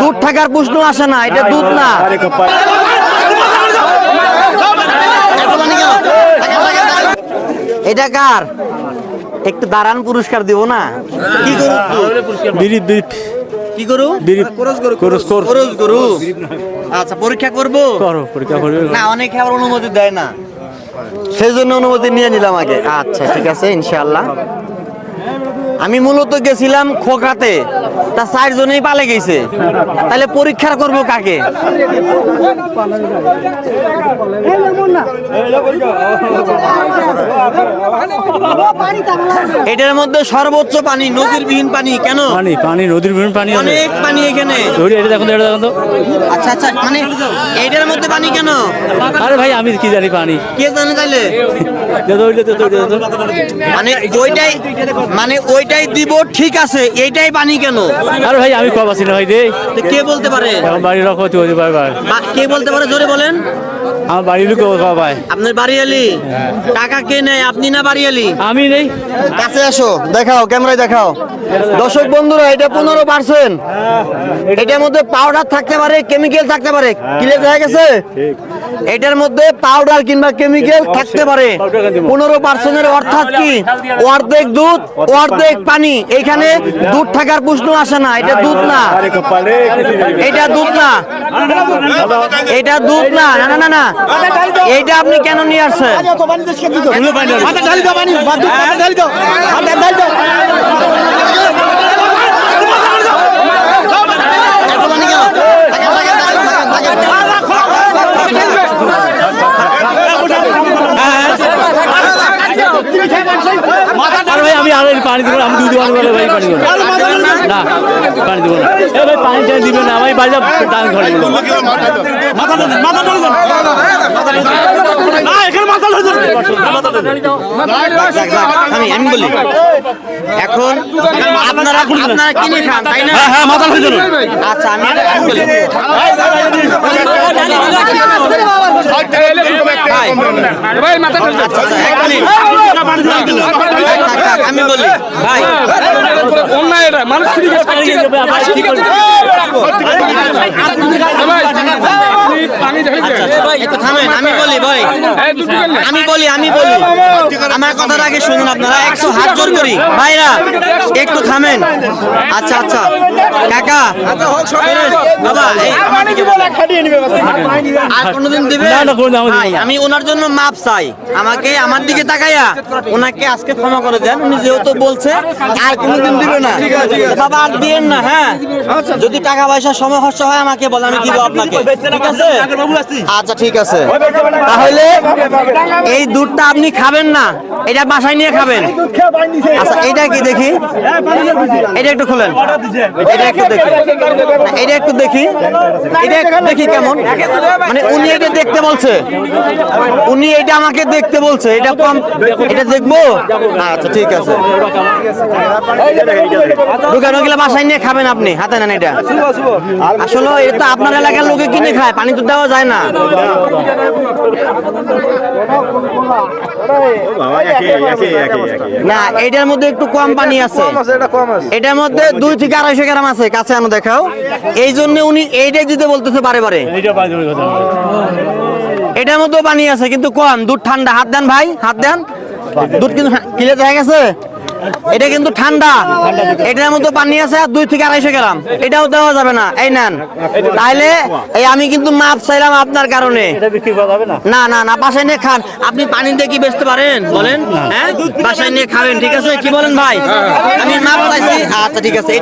দুধ থাকার প্রশ্ন আসে না এটা দুধ না। এটা কার? একটু দাঁড়ান পুরস্কার দিব না। কি করু বিরিপ বিরিপ কি করু? বিরিপ আচ্ছা পরীক্ষা করব? করো পরীক্ষা করবে না অনেকে আবার অনুমতি দেয় না। সেই জন্য অনুমতি নিয়ে নিলাম আগে। আচ্ছা ঠিক আছে ইনশাআল্লাহ। আমি মূলত গেছিলাম খোকাতে তা চারজনেই পালে গেছে। তাহলে পরীক্ষা করব কাকে? এটার মধ্যে সর্বোচ্চ পানি নদীর নদীরবিহীন পানি কেন? পানি পানি নদীর বিভিন্ন পানি অনেক পানি এখানে। এটা দেখুন এটা দেখুন তো। আচ্ছা আচ্ছা মানে এটার মধ্যে পানি কেন? আরে ভাই আমি কি জানি পানি? কে জানে তাইলে? মানে ওইটাই মানে ওইটাই দিব ঠিক আছে এইটাই পানি কেন? আরে ভাই আমি কব আছি না ভাই রে কে বলতে পারে? এখন বাড়ি রকম হতে পারে ভাই কে বলতে পারে জোরে বলেন। আমার বাড়ির লোক ভাই আপনার বাড়িয়ালি? টাকা কে নেয়? আপনি না বাড়িয়ালি? আমি নেই। কাছে আসো দেখাও ক্যামেরায় দেখাও। দর্শক বন্ধুরা এটা পনেরো পার্সেন্ট। এটার মধ্যে পাউডার থাকতে পারে কেমিক্যাল থাকতে পারে। ক্লিয়ার দেখা গেছে? এটার মধ্যে পাউডার কিংবা কেমিক্যাল থাকতে পারে। পনেরো পার্সেন্টের অর্থাৎ কি? অর্ধেক দুধ অর্ধেক পানি। এখানে দুধ থাকার প্রশ্ন আসে না এটা দুধ না। এটা দুধ না। এটা দুধ না। না না না না। এইটা আপনি কেন নিয়ে আসছেন? আরে ভাই আমি আর পানি দিব না, আমি দুধ দিব না বলে ভাই পানি দিব না না পানি দিব না এ ভাই পানি টানি দিবেন না আমি বাড়িতে দান ঘরে দিব আমি আমি বলি এখন আপনারা আপনারা কিনে খান তাই না হ্যাঁ মাথা দিন আচ্ছা আমি বলি ভাই মাথা আচ্ছা আচ্ছা এক মিনিট। থাক, বলি ভাই অন্যায় এটা মানুষ ফ্রি পানি একটু থামেন আমি বলি ভাই। আমি বলি আমি বলি। আমার কথার আগে শুনুন আপনারা একটু হাত জোর করি। ভাইরা একটু থামেন। আচ্ছা আচ্ছা। কাকা আর কোনোদিন দিবে। আমি ওনার জন্য মাপ চাই। আমাকে আমার দিকে তাকাইয়া ওনাকে আজকে ক্ষমা করে দেন। উনি যেহেতু বলছে আর কোনোদিন দিবে না। বাবা আর দিয়েন না হ্যাঁ? যদি টাকা পয়সা সমস্যা হয় আমাকে বলে আমি দিব আপনাকে। ঠিক আছে? আচ্ছা ঠিক আছে। তাহলে এই দুধটা আপনি খাবেন না, এটা বাসায় নিয়ে খাবেন। আচ্ছা এটা কি দেখি? এটা একটু খুলেন। এটা একটু দেখি। এটা একটু দেখি। এটা একটু দেখি কেমন। মানে উনি এটা দেখতে বলছে। উনি এটা আমাকে দেখতে বলছে। এটা কম এটা দেখব? আচ্ছা ঠিক আছে। দোকানে গেলে বাসায় নিয়ে খাবেন আপনি, হাতে নেন এটা। আসলে এটা আপনার এলাকার লোকে কিনে খায়, পানি তো দেওয়া যায় না। না এটার মধ্যে একটু কম পানি আছে। এটার মধ্যে দুই থেকে আড়াইশো গ্রাম আছে কাছে আনো দেখাও। এই জন্য উনি এইটাই দিতে বলতেছে বারে বারে। এটার মধ্যেও পানি আছে কিন্তু কম। দুধ ঠান্ডা। হাত দেন ভাই হাত দেন। দুধ কিন্তু কিলে দেখা গেছে? এটা কিন্তু ঠান্ডা। এটার মধ্যে পানি আছে আর দুই থেকে আড়াইশো গ্রাম। এটাও দেওয়া যাবে না। এই নেন। তাইলে এই আমি কিন্তু মাপ চাইলাম আপনার কারণে। না? না না বাসায় নিয়ে খান। আপনি পানি দিয়ে কি বেচতে পারেন? বলেন হ্যাঁ? বাসায় নিয়ে খাবেন ঠিক আছে? কি বলেন ভাই? আমি মাপ চাইছি। আচ্ছা ঠিক আছে।